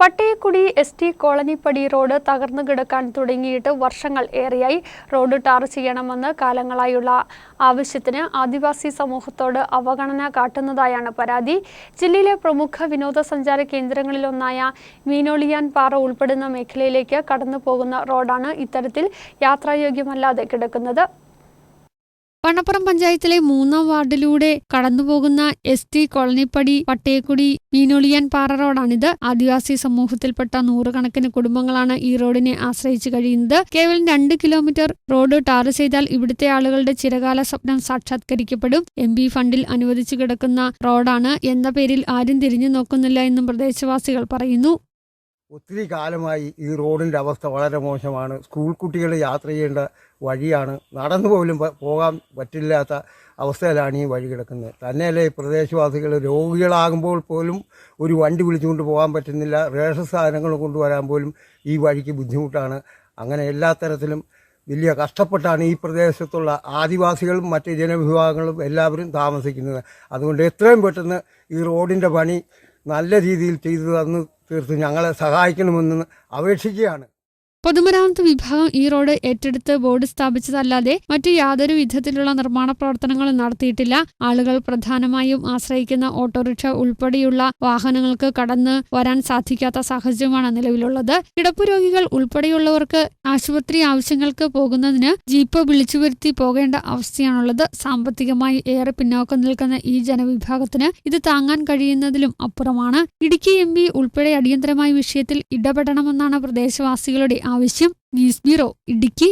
Pattayakudi S T കോളനിപ്പടി road തകർന്നു കിടക്കാൻ തുടങ്ങിയിട്ട് വർഷങ്ങൾ ഏറെയായി റോഡ് ടാർ ചെയ്യണമെന്ന് കാലങ്ങളായുള്ള ആവശ്യത്തിന് ആദിവാസി സമൂഹത്തോട് അവഗണന കാട്ടുന്നതായാണ് പരാതി. ജില്ലയിലെ പ്രമുഖ വിനോദസഞ്ചാര കേന്ദ്രങ്ങളിലൊന്നായ മീനോളിയാൻ പാറ ഉൾപ്പെടുന്ന മേഖലയിലേക്ക് കടന്നു പോകുന്ന റോഡാണ് ഇത്തരത്തിൽ യാത്രായോഗ്യമല്ലാതെ കിടക്കുന്നത്. പണപ്പുറം പഞ്ചായത്തിലെ മൂന്നാം വാർഡിലൂടെ കടന്നുപോകുന്ന എസ് ടി കോളനിപ്പടി പട്ടയക്കുടി മീനൊളിയാൻ പാറ റോഡാണിത്. ആദിവാസി സമൂഹത്തിൽപ്പെട്ട നൂറുകണക്കിന് കുടുംബങ്ങളാണ് ഈ റോഡിനെ ആശ്രയിച്ച് കഴിയുന്നത്. കേവലം രണ്ട് കിലോമീറ്റർ റോഡ് ടാർ ചെയ്താൽ ഇവിടുത്തെ ആളുകളുടെ ചിരകാല സ്വപ്നം സാക്ഷാത്കരിക്കപ്പെടും. എം ഫണ്ടിൽ അനുവദിച്ചു കിടക്കുന്ന റോഡാണ് എന്ന പേരിൽ ആരും തിരിഞ്ഞു നോക്കുന്നില്ല എന്നും പ്രദേശവാസികൾ പറയുന്നു. ഒത്തിരി കാലമായി ഈ റോഡിന്റെ അവസ്ഥ വളരെ മോശമാണ്. സ്കൂൾ കുട്ടികൾ യാത്ര ചെയ്യേണ്ട വഴിയാണ്. നടന്നു പോലും പോകാൻ പറ്റില്ലാത്ത അവസ്ഥയിലാണ് ഈ വഴി കിടക്കുന്നത്. തന്നെയല്ലേ ഈ പ്രദേശവാസികൾ രോഗികളാകുമ്പോൾ പോലും ഒരു വണ്ടി വിളിച്ചുകൊണ്ട് പോകാൻ പറ്റുന്നില്ല. റേഷൻ സാധനങ്ങൾ കൊണ്ടുവരാൻ പോലും ഈ വഴിക്ക് ബുദ്ധിമുട്ടാണ്. അങ്ങനെ എല്ലാ തരത്തിലും വലിയ കഷ്ടപ്പെട്ടാണ് ഈ പ്രദേശത്തുള്ള ആദിവാസികളും മറ്റ് ജനവിഭാഗങ്ങളും എല്ലാവരും താമസിക്കുന്നത്. അതുകൊണ്ട് എത്രയും പെട്ടെന്ന് ഈ റോഡിന്റെ പണി നല്ല രീതിയിൽ ചെയ്തു തന്ന് തീർത്ത് ഞങ്ങളെ സഹായിക്കണമെന്ന് അപേക്ഷിക്കുകയാണ്. പൊതുമരാമത്ത് വിഭാഗം ഈ റോഡ് ഏറ്റെടുത്ത് ബോർഡ് സ്ഥാപിച്ചതല്ലാതെ മറ്റു യാതൊരു വിധത്തിലുള്ള നിർമ്മാണ പ്രവർത്തനങ്ങളും നടത്തിയിട്ടില്ല. ആളുകൾ പ്രധാനമായും ആശ്രയിക്കുന്ന ഓട്ടോറിക്ഷ ഉൾപ്പെടെയുള്ള വാഹനങ്ങൾക്ക് കടന്ന് വരാൻ സാധിക്കാത്ത സാഹചര്യമാണ് നിലവിലുള്ളത്. കിടപ്പ് രോഗികൾ ഉൾപ്പെടെയുള്ളവർക്ക് ആശുപത്രി ആവശ്യങ്ങൾക്ക് പോകുന്നതിന് ജീപ്പ് വിളിച്ചു വരുത്തി പോകേണ്ട അവസ്ഥയാണുള്ളത്. സാമ്പത്തികമായി ഏറെ പിന്നോക്കം നിൽക്കുന്ന ഈ ജനവിഭാഗത്തിന് ഇത് താങ്ങാൻ കഴിയുന്നതിലും അപ്പുറമാണ്. ഇടുക്കി എം ഉൾപ്പെടെ അടിയന്തരമായ വിഷയത്തിൽ ഇടപെടണമെന്നാണ് പ്രദേശവാസികളുടെ ആവശ്യം ന്യൂസ് ബ്യൂറോ ഇടുക്കി